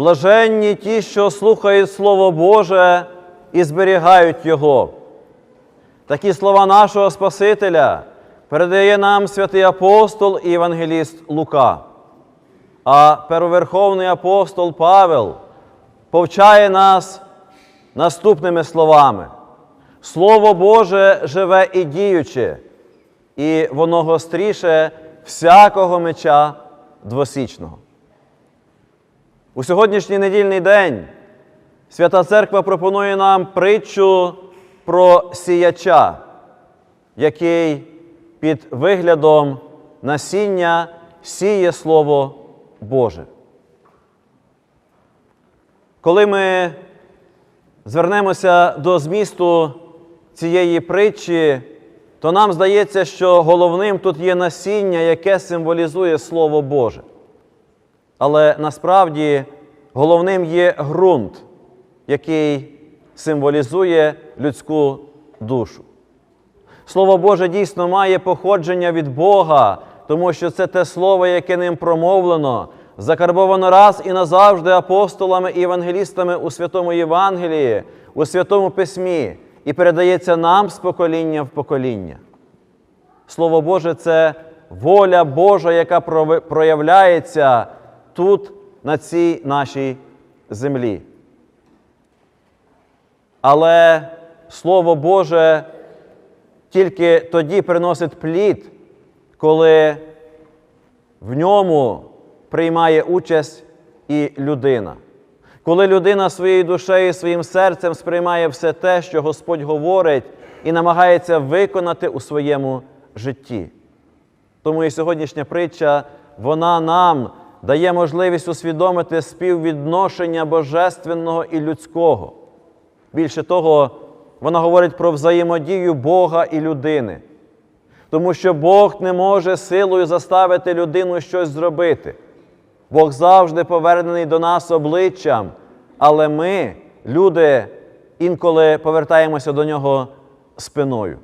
Блаженні ті, що слухають Слово Боже і зберігають Його. Такі слова нашого Спасителя передає нам святий апостол і євангеліст Лука. А первоверховний апостол Павел повчає нас наступними словами. Слово Боже живе і діюче, і воно гостріше всякого меча двосічного. У сьогоднішній недільний день Свята Церква пропонує нам притчу про сіяча, який під виглядом насіння сіє Слово Боже. Коли ми звернемося до змісту цієї притчі, то нам здається, що головним тут є насіння, яке символізує Слово Боже. Але насправді головним є ґрунт, який символізує людську душу. Слово Боже дійсно має походження від Бога, тому що це те слово, яке ним промовлено, закарбовано раз і назавжди апостолами і євангелістами у Святому Євангелії, у Святому Письмі, і передається нам з покоління в покоління. Слово Боже це воля Божа, яка проявляється тут, на цій нашій землі. Але Слово Боже тільки тоді приносить плід, коли в ньому приймає участь і людина. Коли людина своєю душею, своїм серцем сприймає все те, що Господь говорить, і намагається виконати у своєму житті. Тому і сьогоднішня притча, вона нам дає можливість усвідомити співвідношення божественного і людського. Більше того, вона говорить про взаємодію Бога і людини. Тому що Бог не може силою заставити людину щось зробити. Бог завжди повернений до нас обличчям, але ми, люди, інколи повертаємося до нього спиною.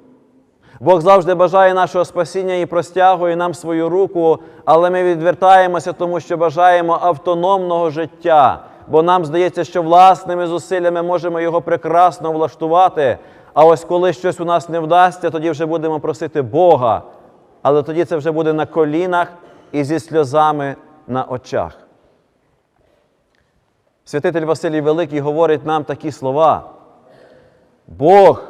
Бог завжди бажає нашого спасіння і простягує нам свою руку, але ми відвертаємося, тому що бажаємо автономного життя, бо нам здається, що власними зусиллями можемо його прекрасно влаштувати. А ось коли щось у нас не вдасться, тоді вже будемо просити Бога. Але тоді це вже буде на колінах і зі сльозами на очах. Святитель Василій Великий говорить нам такі слова. Бог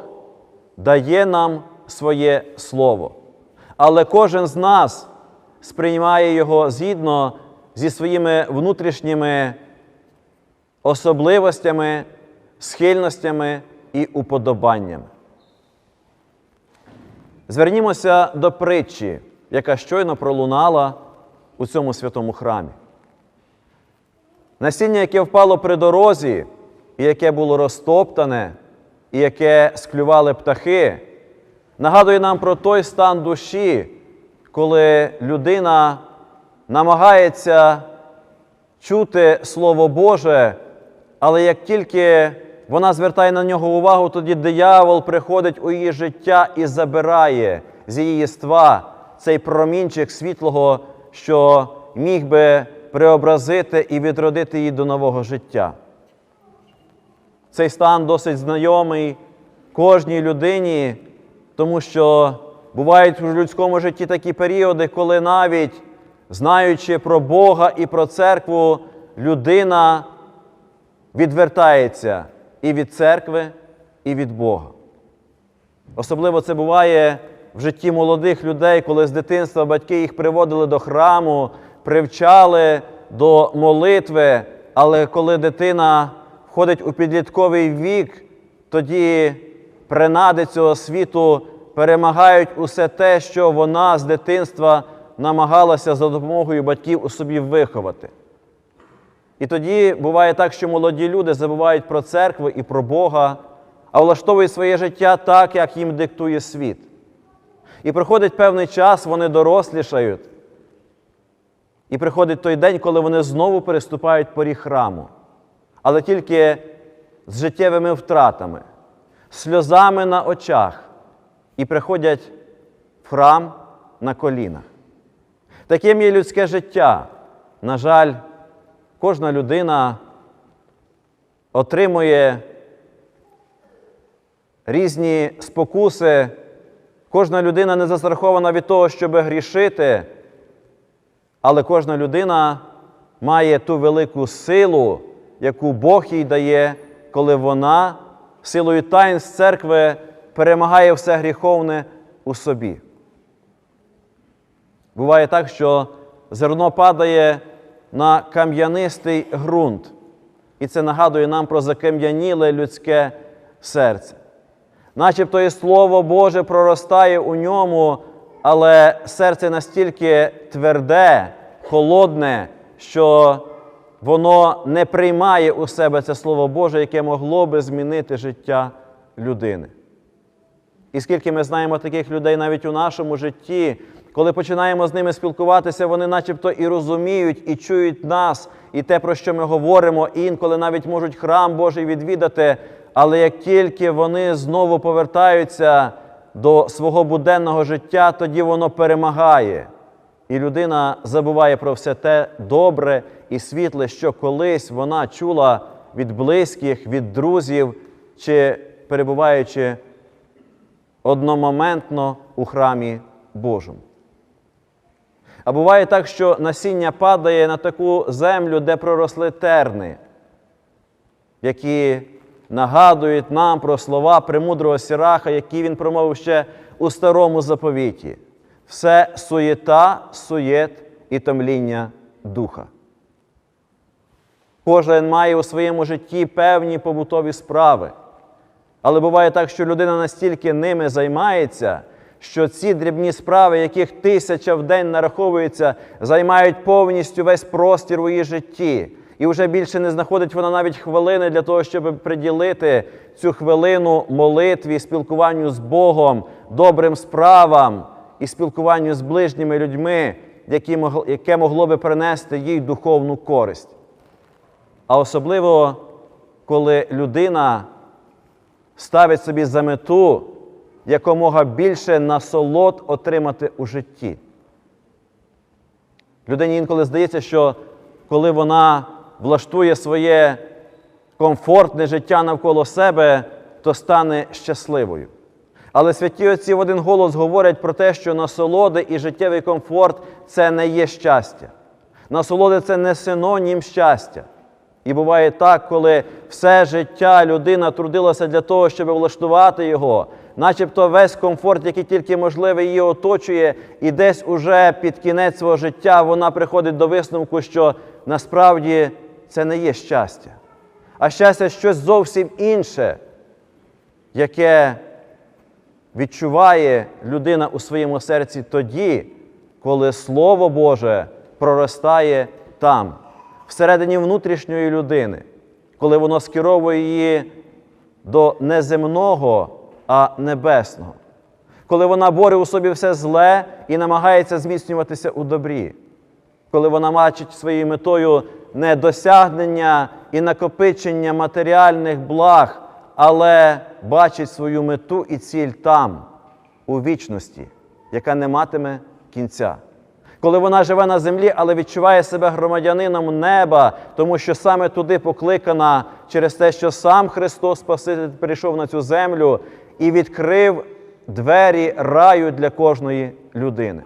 дає нам своє слово. Але кожен з нас сприймає його згідно зі своїми внутрішніми особливостями, схильностями і уподобаннями. Звернімося до притчі, яка щойно пролунала у цьому святому храмі. Насіння, яке впало при дорозі, і яке було розтоптане, і яке склювали птахи, нагадує нам про той стан душі, коли людина намагається чути Слово Боже, але як тільки вона звертає на нього увагу, тоді диявол приходить у її життя і забирає з її єства цей промінчик світлого, що міг би преобразити і відродити її до нового життя. Цей стан досить знайомий кожній людині, тому що бувають в людському житті такі періоди, коли навіть знаючи про Бога і про церкву, людина відвертається і від церкви, і від Бога. Особливо це буває в житті молодих людей, коли з дитинства батьки їх приводили до храму, привчали до молитви, але коли дитина входить у підлітковий вік, тоді принади цього світу перемагають усе те, що вона з дитинства намагалася за допомогою батьків у собі виховати. І тоді буває так, що молоді люди забувають про церкву і про Бога, а влаштовують своє життя так, як їм диктує світ. І проходить певний час, вони дорослішають. І приходить той день, коли вони знову переступають поріг храму, але тільки з життєвими втратами, сльозами на очах і приходять в храм на колінах. Таким є людське життя. На жаль, кожна людина отримує різні спокуси, кожна людина не застрахована від того, щоб грішити, але кожна людина має ту велику силу, яку Бог їй дає, коли вона силою таїнств церкви перемагає все гріховне у собі. Буває так, що зерно падає на кам'янистий ґрунт, і це нагадує нам про закам'яніле людське серце. Начебто і Слово Боже проростає у ньому, але серце настільки тверде, холодне, що воно не приймає у себе це Слово Боже, яке могло би змінити життя людини. І скільки ми знаємо таких людей навіть у нашому житті, коли починаємо з ними спілкуватися, вони начебто і розуміють, і чують нас, і те, про що ми говоримо, і інколи навіть можуть храм Божий відвідати. Але як тільки вони знову повертаються до свого буденного життя, тоді воно перемагає. І людина забуває про все те добре і світле, що колись вона чула від близьких, від друзів, чи перебуваючи одномоментно у храмі Божому. А буває так, що насіння падає на таку землю, де проросли терни, які нагадують нам про слова премудрого Сіраха, які він промовив ще у старому заповіті. Все суєта, суєт і томління духа. Кожен має у своєму житті певні побутові справи. Але буває так, що людина настільки ними займається, що ці дрібні справи, яких тисяча в день нараховується, займають повністю весь простір у її житті. І вже більше не знаходить вона навіть хвилини для того, щоб приділити цю хвилину молитві, спілкуванню з Богом, добрим справам і спілкуванню з ближніми людьми, які яке могло би принести їй духовну користь. А особливо, коли людина ставить собі за мету якомога більше насолод отримати у житті. Людині інколи здається, що коли вона влаштує своє комфортне життя навколо себе, то стане щасливою. Але святі отці в один голос говорять про те, що насолоди і життєвий комфорт це не є щастя. Насолоди це не синонім щастя. І буває так, коли все життя людина трудилася для того, щоб влаштувати його, начебто весь комфорт, який тільки можливий, її оточує, і десь уже під кінець свого життя вона приходить до висновку, що насправді це не є щастя, а щастя щось зовсім інше, яке відчуває людина у своєму серці тоді, коли Слово Боже проростає там всередині внутрішньої людини, коли воно скеровує її до неземного, а небесного, коли вона боре у собі все зле і намагається зміцнюватися у добрі, коли вона бачить своєю метою не досягнення і накопичення матеріальних благ, але бачить свою мету і ціль там, у вічності, яка не матиме кінця коли вона живе на землі, але відчуває себе громадянином неба, тому що саме туди покликана через те, що сам Христос Спаситель прийшов на цю землю і відкрив двері раю для кожної людини.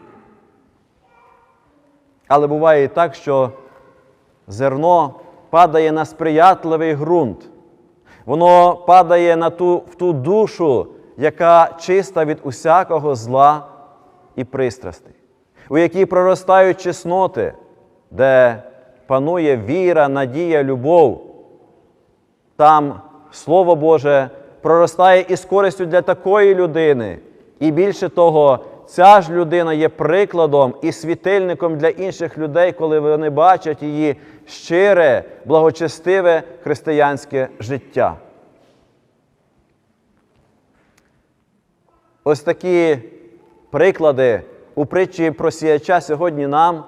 Але буває і так, що зерно падає на сприятливий ґрунт. Воно падає на ту, в ту душу, яка чиста від усякого зла і пристрастей у якій проростають чесноти, де панує віра, надія, любов. Там Слово Боже проростає із користю для такої людини. І більше того, ця ж людина є прикладом і світильником для інших людей, коли вони бачать її щире, благочестиве християнське життя. Ось такі приклади у притчі про сіяча сьогодні нам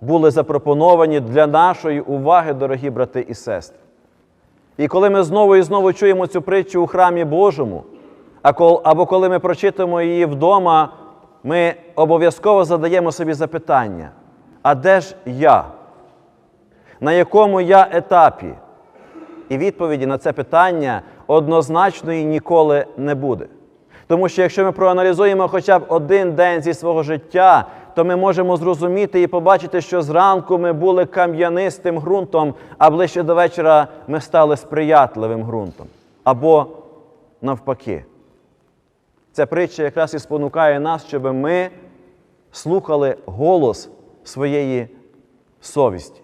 були запропоновані для нашої уваги, дорогі брати і сестри. І коли ми знову і знову чуємо цю притчу у храмі Божому, або коли ми прочитаємо її вдома, ми обов'язково задаємо собі запитання: а де ж я? На якому я етапі? і відповіді на це питання однозначної ніколи не буде. Тому що якщо ми проаналізуємо хоча б один день зі свого життя, то ми можемо зрозуміти і побачити, що зранку ми були кам'янистим ґрунтом, а ближче до вечора ми стали сприятливим ґрунтом. Або навпаки. Ця притча якраз і спонукає нас, щоб ми слухали голос своєї совісті.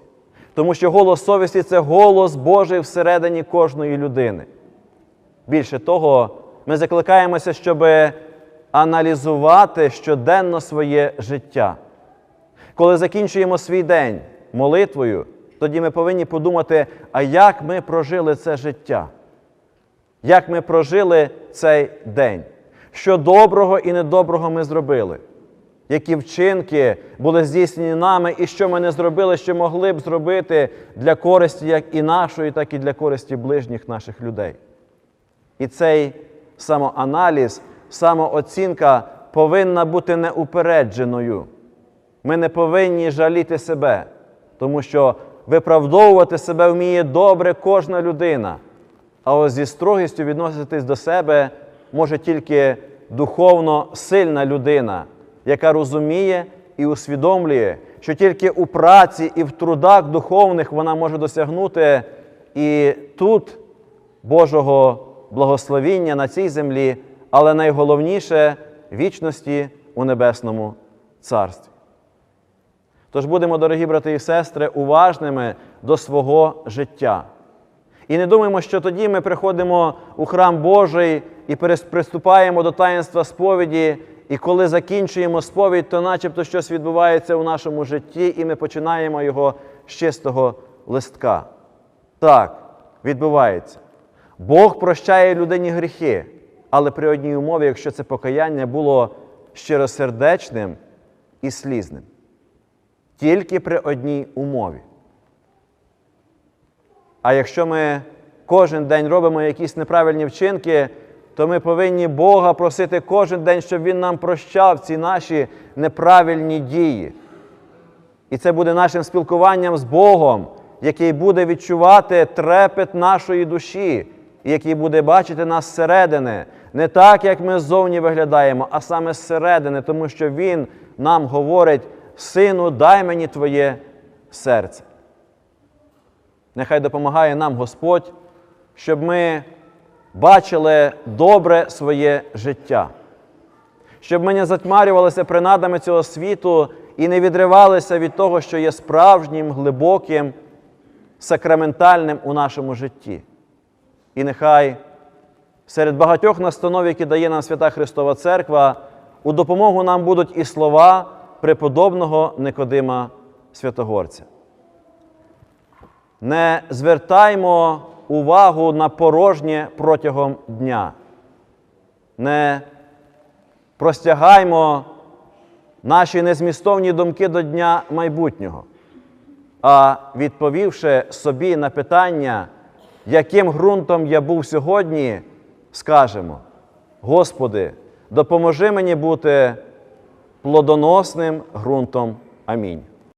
Тому що голос совісті це голос Божий всередині кожної людини. Більше того, ми закликаємося, щоб аналізувати щоденно своє життя. Коли закінчуємо свій день молитвою, тоді ми повинні подумати, а як ми прожили це життя? Як ми прожили цей день? Що доброго і недоброго ми зробили? Які вчинки були здійснені нами, і що ми не зробили, що могли б зробити для користі як і нашої, так і для користі ближніх наших людей. І цей самоаналіз, самооцінка повинна бути неупередженою. Ми не повинні жаліти себе, тому що виправдовувати себе вміє добре кожна людина. А ось зі строгістю відноситись до себе може тільки духовно сильна людина, яка розуміє і усвідомлює, що тільки у праці і в трудах духовних вона може досягнути і тут Божого благословіння на цій землі, але найголовніше вічності у Небесному Царстві. Тож будемо, дорогі брати і сестри, уважними до свого життя. І не думаємо, що тоді ми приходимо у храм Божий і приступаємо до таїнства сповіді, і коли закінчуємо сповідь, то начебто щось відбувається у нашому житті, і ми починаємо його з чистого листка. Так, відбувається. Бог прощає людині гріхи, але при одній умові, якщо це покаяння було щиросердечним і слізним. Тільки при одній умові. А якщо ми кожен день робимо якісь неправильні вчинки, то ми повинні Бога просити кожен день, щоб Він нам прощав ці наші неправильні дії. І це буде нашим спілкуванням з Богом, який буде відчувати трепет нашої душі, який буде бачити нас зсередини, не так, як ми ззовні виглядаємо, а саме зсередини, тому що Він нам говорить: Сину, дай мені Твоє серце. Нехай допомагає нам Господь, щоб ми бачили добре своє життя, щоб ми не затьмарювалися принадами цього світу і не відривалися від того, що є справжнім, глибоким, сакраментальним у нашому житті. І нехай серед багатьох настанов, які дає нам Свята Христова Церква, у допомогу нам будуть і слова преподобного Никодима Святогорця. Не звертаймо увагу на порожнє протягом дня. Не простягаймо наші незмістовні думки до дня майбутнього. А відповівши собі на питання, яким ґрунтом я був сьогодні, скажемо: Господи, допоможи мені бути плодоносним ґрунтом. Амінь.